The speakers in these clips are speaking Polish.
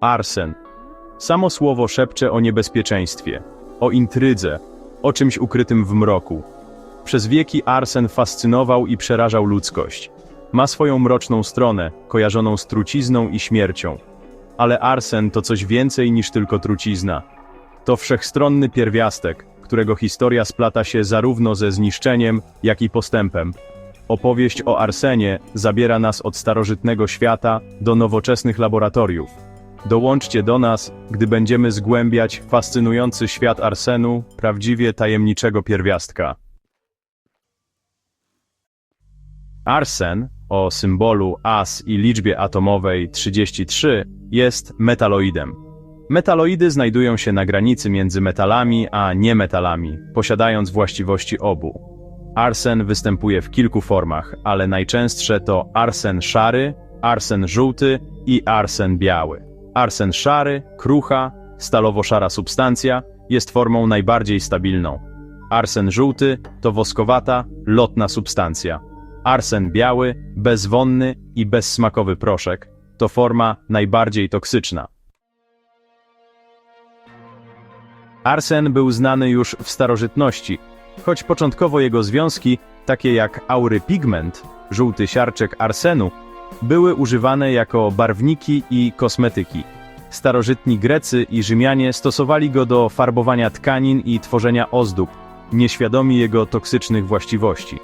Arsen. Samo słowo szepcze o niebezpieczeństwie, o intrydze, o czymś ukrytym w mroku. Przez wieki arsen fascynował i przerażał ludzkość. Ma swoją mroczną stronę, kojarzoną z trucizną i śmiercią. Ale arsen to coś więcej niż tylko trucizna. To wszechstronny pierwiastek, którego historia splata się zarówno ze zniszczeniem, jak i postępem. Opowieść o arsenie zabiera nas od starożytnego świata do nowoczesnych laboratoriów. Dołączcie do nas, gdy będziemy zgłębiać fascynujący świat arsenu, prawdziwie tajemniczego pierwiastka. Arsen, o symbolu As i liczbie atomowej 33, jest metaloidem. Metaloidy znajdują się na granicy między metalami a niemetalami, posiadając właściwości obu. Arsen występuje w kilku formach, ale najczęstsze to arsen szary, arsen żółty i arsen biały. Arsen szary, krucha, stalowo-szara substancja, jest formą najbardziej stabilną. Arsen żółty to woskowata, lotna substancja. Arsen biały, bezwonny i bezsmakowy proszek, to forma najbardziej toksyczna. Arsen był znany już w starożytności, choć początkowo jego związki, takie jak aury pigment, żółty siarczek arsenu, były używane jako barwniki i kosmetyki. Starożytni Grecy i Rzymianie stosowali go do farbowania tkanin i tworzenia ozdób, nieświadomi jego toksycznych właściwości.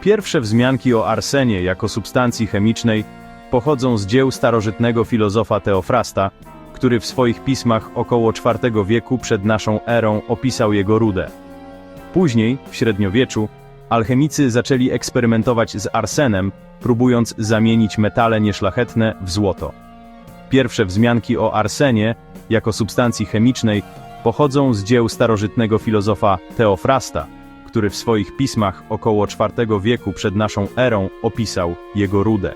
Pierwsze wzmianki o arsenie jako substancji chemicznej pochodzą z dzieł starożytnego filozofa Teofrasta, który w swoich pismach około IV wieku przed naszą erą opisał jego rudę. Później, w średniowieczu, alchemicy zaczęli eksperymentować z arsenem, próbując zamienić metale nieszlachetne w złoto. Pierwsze wzmianki o arsenie, jako substancji chemicznej, pochodzą z dzieł starożytnego filozofa Teofrasta, który w swoich pismach około IV wieku przed naszą erą opisał jego rudę.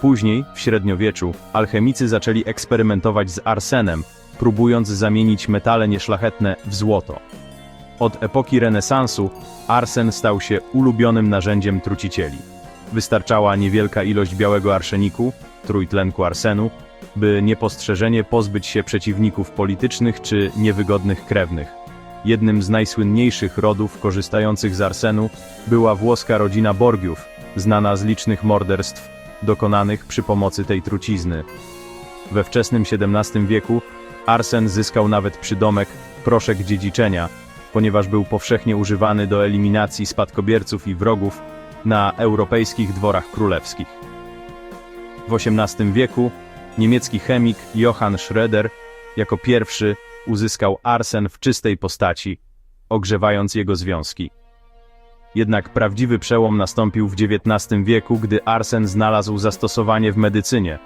Później, w średniowieczu, alchemicy zaczęli eksperymentować z arsenem, próbując zamienić metale nieszlachetne w złoto. Od epoki renesansu arsen stał się ulubionym narzędziem trucicieli. Wystarczała niewielka ilość białego arszeniku, trójtlenku arsenu, by niepostrzeżenie pozbyć się przeciwników politycznych czy niewygodnych krewnych. Jednym z najsłynniejszych rodów korzystających z arsenu była włoska rodzina Borgiów, znana z licznych morderstw dokonanych przy pomocy tej trucizny. We wczesnym XVII wieku arsen zyskał nawet przydomek proszek dziedziczenia, ponieważ był powszechnie używany do eliminacji spadkobierców i wrogów na europejskich dworach królewskich. W XVIII wieku niemiecki chemik Johann Schröder jako pierwszy uzyskał arsen w czystej postaci, ogrzewając jego związki. Jednak prawdziwy przełom nastąpił w XIX wieku, gdy arsen znalazł zastosowanie w medycynie.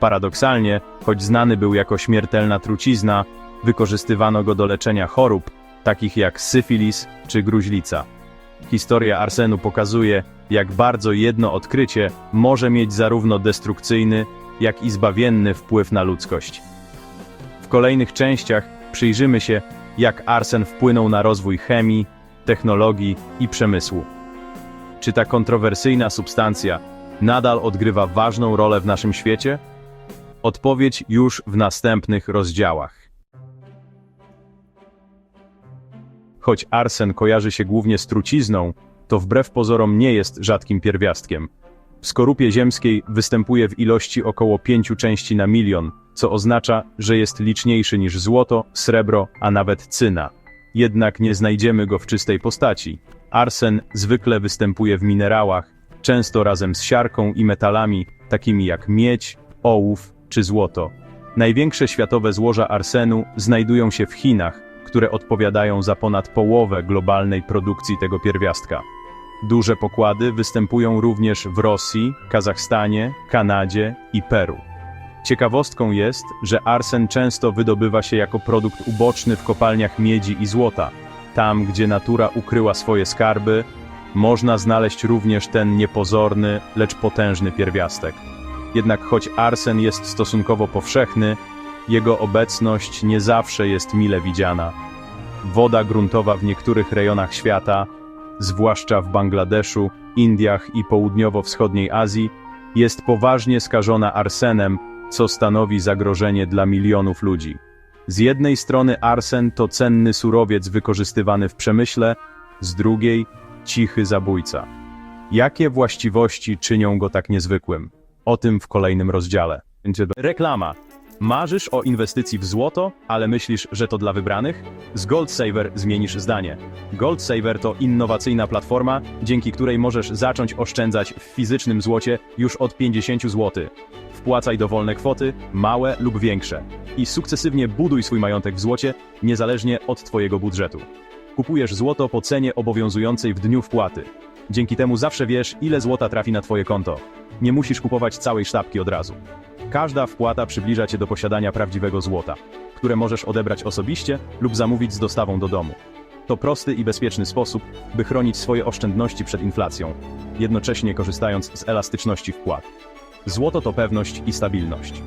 Paradoksalnie, choć znany był jako śmiertelna trucizna, wykorzystywano go do leczenia chorób, takich jak syfilis czy gruźlica. Historia arsenu pokazuje, jak bardzo jedno odkrycie może mieć zarówno destrukcyjny, jak i zbawienny wpływ na ludzkość. W kolejnych częściach przyjrzymy się, jak arsen wpłynął na rozwój chemii, technologii i przemysłu. Czy ta kontrowersyjna substancja nadal odgrywa ważną rolę w naszym świecie? Odpowiedź już w następnych rozdziałach. Choć arsen kojarzy się głównie z trucizną, to wbrew pozorom nie jest rzadkim pierwiastkiem. W skorupie ziemskiej występuje w ilości około 5 części na milion, co oznacza, że jest liczniejszy niż złoto, srebro, a nawet cyna. Jednak nie znajdziemy go w czystej postaci. Arsen zwykle występuje w minerałach, często razem z siarką i metalami, takimi jak miedź, ołów czy złoto. Największe światowe złoża arsenu znajdują się w Chinach, które odpowiadają za ponad połowę globalnej produkcji tego pierwiastka. Duże pokłady występują również w Rosji, Kazachstanie, Kanadzie i Peru. Ciekawostką jest, że arsen często wydobywa się jako produkt uboczny w kopalniach miedzi i złota. Tam, gdzie natura ukryła swoje skarby, można znaleźć również ten niepozorny, lecz potężny pierwiastek. Jednak choć arsen jest stosunkowo powszechny, jego obecność nie zawsze jest mile widziana. Woda gruntowa w niektórych rejonach świata, zwłaszcza w Bangladeszu, Indiach i południowo-wschodniej Azji, jest poważnie skażona arsenem, co stanowi zagrożenie dla milionów ludzi. Z jednej strony arsen to cenny surowiec wykorzystywany w przemyśle, z drugiej cichy zabójca. Jakie właściwości czynią go tak niezwykłym? O tym w kolejnym rozdziale. Reklama. Marzysz o inwestycji w złoto, ale myślisz, że to dla wybranych? Z GoldSaver zmienisz zdanie. GoldSaver to innowacyjna platforma, dzięki której możesz zacząć oszczędzać w fizycznym złocie już od 50 zł. Wpłacaj dowolne kwoty, małe lub większe. I sukcesywnie buduj swój majątek w złocie, niezależnie od Twojego budżetu. Kupujesz złoto po cenie obowiązującej w dniu wpłaty. Dzięki temu zawsze wiesz, ile złota trafi na Twoje konto. Nie musisz kupować całej sztabki od razu. Każda wpłata przybliża Cię do posiadania prawdziwego złota, które możesz odebrać osobiście lub zamówić z dostawą do domu. To prosty i bezpieczny sposób, by chronić swoje oszczędności przed inflacją, jednocześnie korzystając z elastyczności wpłat. Złoto to pewność i stabilność.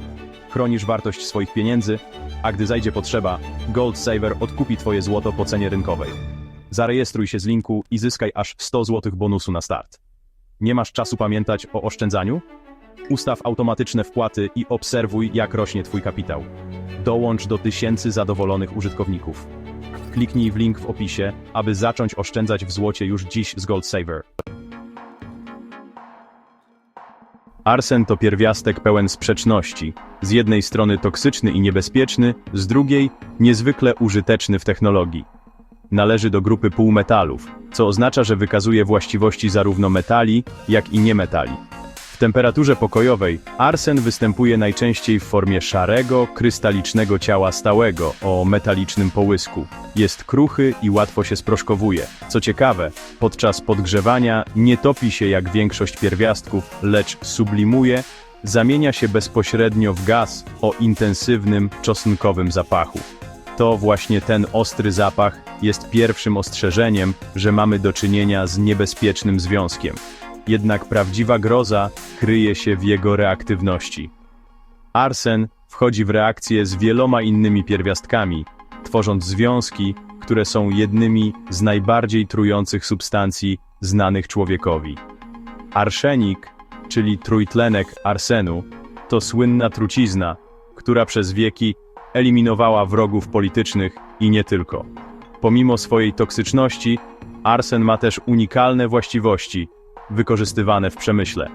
Chronisz wartość swoich pieniędzy, a gdy zajdzie potrzeba, Gold Saver odkupi Twoje złoto po cenie rynkowej. Zarejestruj się z linku i zyskaj aż 100 zł bonusu na start. Nie masz czasu pamiętać o oszczędzaniu? Ustaw automatyczne wpłaty i obserwuj, jak rośnie Twój kapitał. Dołącz do tysięcy zadowolonych użytkowników. Kliknij w link w opisie, aby zacząć oszczędzać w złocie już dziś z Gold Saver. Arsen to pierwiastek pełen sprzeczności. Z jednej strony toksyczny i niebezpieczny, z drugiej niezwykle użyteczny w technologii. Należy do grupy półmetalów, co oznacza, że wykazuje właściwości zarówno metali, jak i niemetali. W temperaturze pokojowej arsen występuje najczęściej w formie szarego, krystalicznego ciała stałego o metalicznym połysku. Jest kruchy i łatwo się sproszkowuje. Co ciekawe, podczas podgrzewania nie topi się jak większość pierwiastków, lecz sublimuje, zamienia się bezpośrednio w gaz o intensywnym, czosnkowym zapachu. To właśnie ten ostry zapach jest pierwszym ostrzeżeniem, że mamy do czynienia z niebezpiecznym związkiem. Jednak prawdziwa groza kryje się w jego reaktywności. Arsen wchodzi w reakcję z wieloma innymi pierwiastkami, tworząc związki, które są jednymi z najbardziej trujących substancji znanych człowiekowi. Arszenik, czyli trójtlenek arsenu, to słynna trucizna, która przez wieki eliminowała wrogów politycznych i nie tylko. Pomimo swojej toksyczności, arsen ma też unikalne właściwości, wykorzystywane w przemyśle.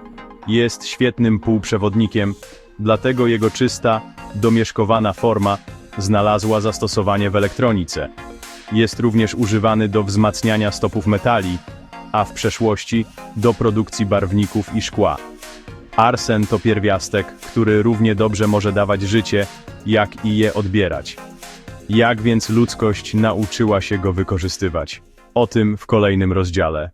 Jest świetnym półprzewodnikiem, dlatego jego czysta, domieszkowana forma znalazła zastosowanie w elektronice. Jest również używany do wzmacniania stopów metali, a w przeszłości do produkcji barwników i szkła. Arsen to pierwiastek, który równie dobrze może dawać życie, jak i je odbierać. Jak więc ludzkość nauczyła się go wykorzystywać? O tym w kolejnym rozdziale.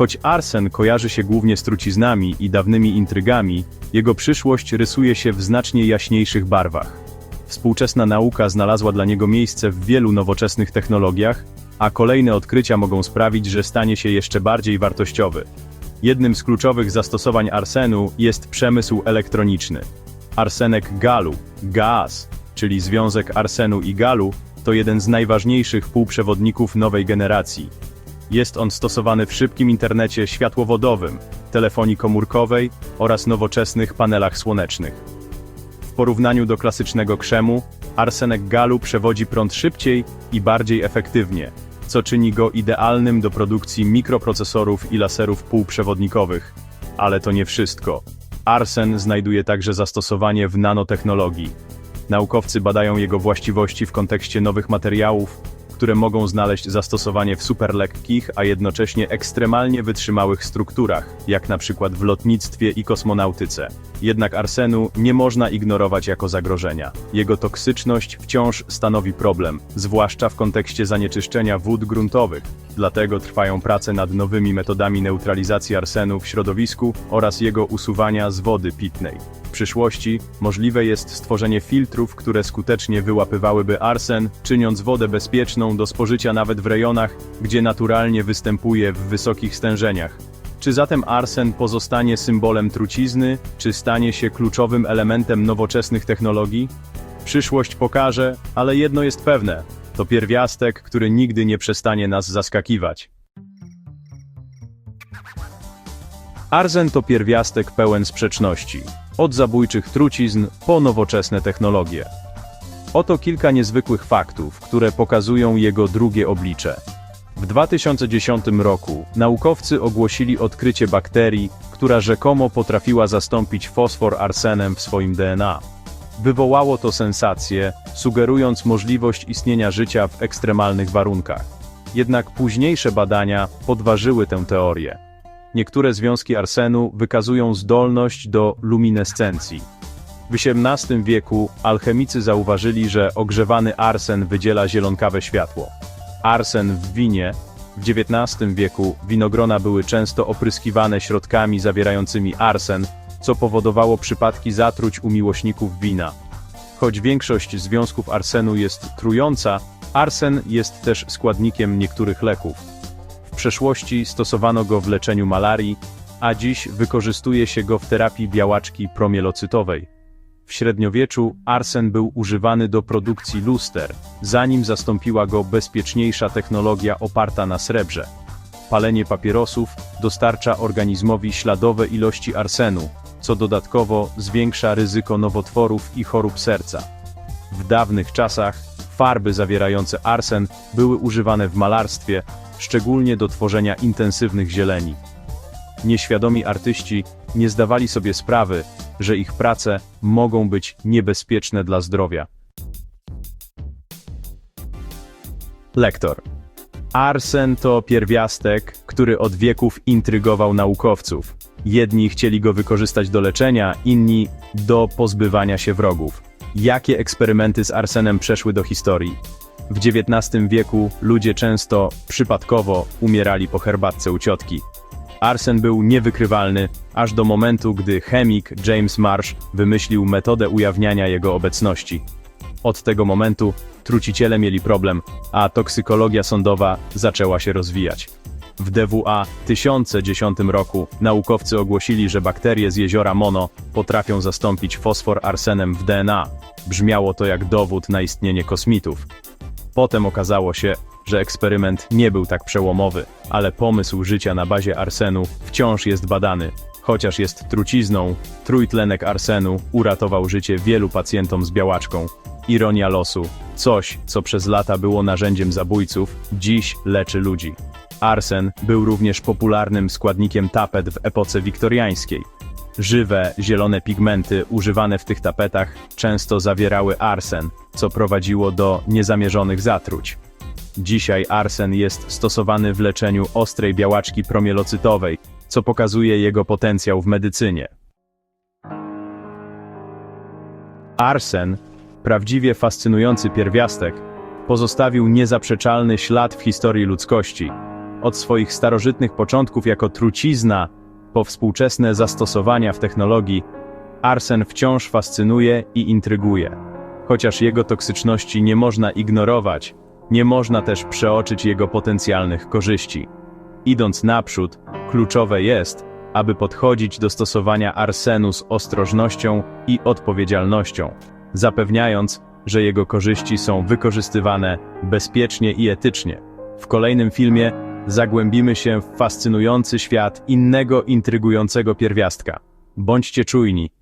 Choć arsen kojarzy się głównie z truciznami i dawnymi intrygami, jego przyszłość rysuje się w znacznie jaśniejszych barwach. Współczesna nauka znalazła dla niego miejsce w wielu nowoczesnych technologiach, a kolejne odkrycia mogą sprawić, że stanie się jeszcze bardziej wartościowy. Jednym z kluczowych zastosowań arsenu jest przemysł elektroniczny. Arsenek galu, gaz, czyli związek arsenu i galu, to jeden z najważniejszych półprzewodników nowej generacji. Jest on stosowany w szybkim internecie światłowodowym, telefonii komórkowej oraz nowoczesnych panelach słonecznych. W porównaniu do klasycznego krzemu, arsenek galu przewodzi prąd szybciej i bardziej efektywnie, co czyni go idealnym do produkcji mikroprocesorów i laserów półprzewodnikowych. Ale to nie wszystko. Arsen znajduje także zastosowanie w nanotechnologii. Naukowcy badają jego właściwości w kontekście nowych materiałów, które mogą znaleźć zastosowanie w superlekkich, a jednocześnie ekstremalnie wytrzymałych strukturach, jak na przykład w lotnictwie i kosmonautyce. Jednak arsenu nie można ignorować jako zagrożenia. Jego toksyczność wciąż stanowi problem, zwłaszcza w kontekście zanieczyszczenia wód gruntowych. Dlatego trwają prace nad nowymi metodami neutralizacji arsenu w środowisku oraz jego usuwania z wody pitnej. Przyszłości możliwe jest stworzenie filtrów, które skutecznie wyłapywałyby arsen, czyniąc wodę bezpieczną do spożycia nawet w rejonach, gdzie naturalnie występuje w wysokich stężeniach. Czy zatem arsen pozostanie symbolem trucizny, czy stanie się kluczowym elementem nowoczesnych technologii? Przyszłość pokaże, ale jedno jest pewne: to pierwiastek, który nigdy nie przestanie nas zaskakiwać. Arzen to pierwiastek pełen sprzeczności. Od zabójczych trucizn po nowoczesne technologie. Oto kilka niezwykłych faktów, które pokazują jego drugie oblicze. W 2010 roku naukowcy ogłosili odkrycie bakterii, która rzekomo potrafiła zastąpić fosfor arsenem w swoim DNA. Wywołało to sensację, sugerując możliwość istnienia życia w ekstremalnych warunkach. Jednak późniejsze badania podważyły tę teorię. Niektóre związki arsenu wykazują zdolność do luminescencji. W XVII wieku alchemicy zauważyli, że ogrzewany arsen wydziela zielonkawe światło. Arsen w winie. W XIX wieku winogrona były często opryskiwane środkami zawierającymi arsen, co powodowało przypadki zatruć u miłośników wina. Choć większość związków arsenu jest trująca, arsen jest też składnikiem niektórych leków. Przeszłości stosowano go w leczeniu malarii, a dziś wykorzystuje się go w terapii białaczki promielocytowej. W średniowieczu arsen był używany do produkcji luster, zanim zastąpiła go bezpieczniejsza technologia oparta na srebrze. Palenie papierosów dostarcza organizmowi śladowe ilości arsenu, co dodatkowo zwiększa ryzyko nowotworów i chorób serca. W dawnych czasach farby zawierające arsen były używane w malarstwie, szczególnie do tworzenia intensywnych zieleni. Nieświadomi artyści nie zdawali sobie sprawy, że ich prace mogą być niebezpieczne dla zdrowia. Lektor. Arsen to pierwiastek, który od wieków intrygował naukowców. Jedni chcieli go wykorzystać do leczenia, inni do pozbywania się wrogów. Jakie eksperymenty z arsenem przeszły do historii? W XIX wieku ludzie często, przypadkowo, umierali po herbatce u ciotki. Arsen był niewykrywalny, aż do momentu, gdy chemik James Marsh wymyślił metodę ujawniania jego obecności. Od tego momentu truciciele mieli problem, a toksykologia sądowa zaczęła się rozwijać. W DWA 1010 roku naukowcy ogłosili, że bakterie z jeziora Mono potrafią zastąpić fosfor arsenem w DNA. Brzmiało to jak dowód na istnienie kosmitów. Potem okazało się, że eksperyment nie był tak przełomowy, ale pomysł życia na bazie arsenu wciąż jest badany. Chociaż jest trucizną, trójtlenek arsenu uratował życie wielu pacjentom z białaczką. Ironia losu. Coś, co przez lata było narzędziem zabójców, dziś leczy ludzi. Arsen był również popularnym składnikiem tapet w epoce wiktoriańskiej. Żywe, zielone pigmenty używane w tych tapetach często zawierały arsen, co prowadziło do niezamierzonych zatruć. Dzisiaj arsen jest stosowany w leczeniu ostrej białaczki promielocytowej, co pokazuje jego potencjał w medycynie. Arsen, prawdziwie fascynujący pierwiastek, pozostawił niezaprzeczalny ślad w historii ludzkości. Od swoich starożytnych początków jako trucizna, po współczesne zastosowania w technologii, arsen wciąż fascynuje i intryguje. Chociaż jego toksyczności nie można ignorować, nie można też przeoczyć jego potencjalnych korzyści. Idąc naprzód, kluczowe jest, aby podchodzić do stosowania arsenu z ostrożnością i odpowiedzialnością, zapewniając, że jego korzyści są wykorzystywane bezpiecznie i etycznie. W kolejnym filmie zagłębimy się w fascynujący świat innego intrygującego pierwiastka. Bądźcie czujni,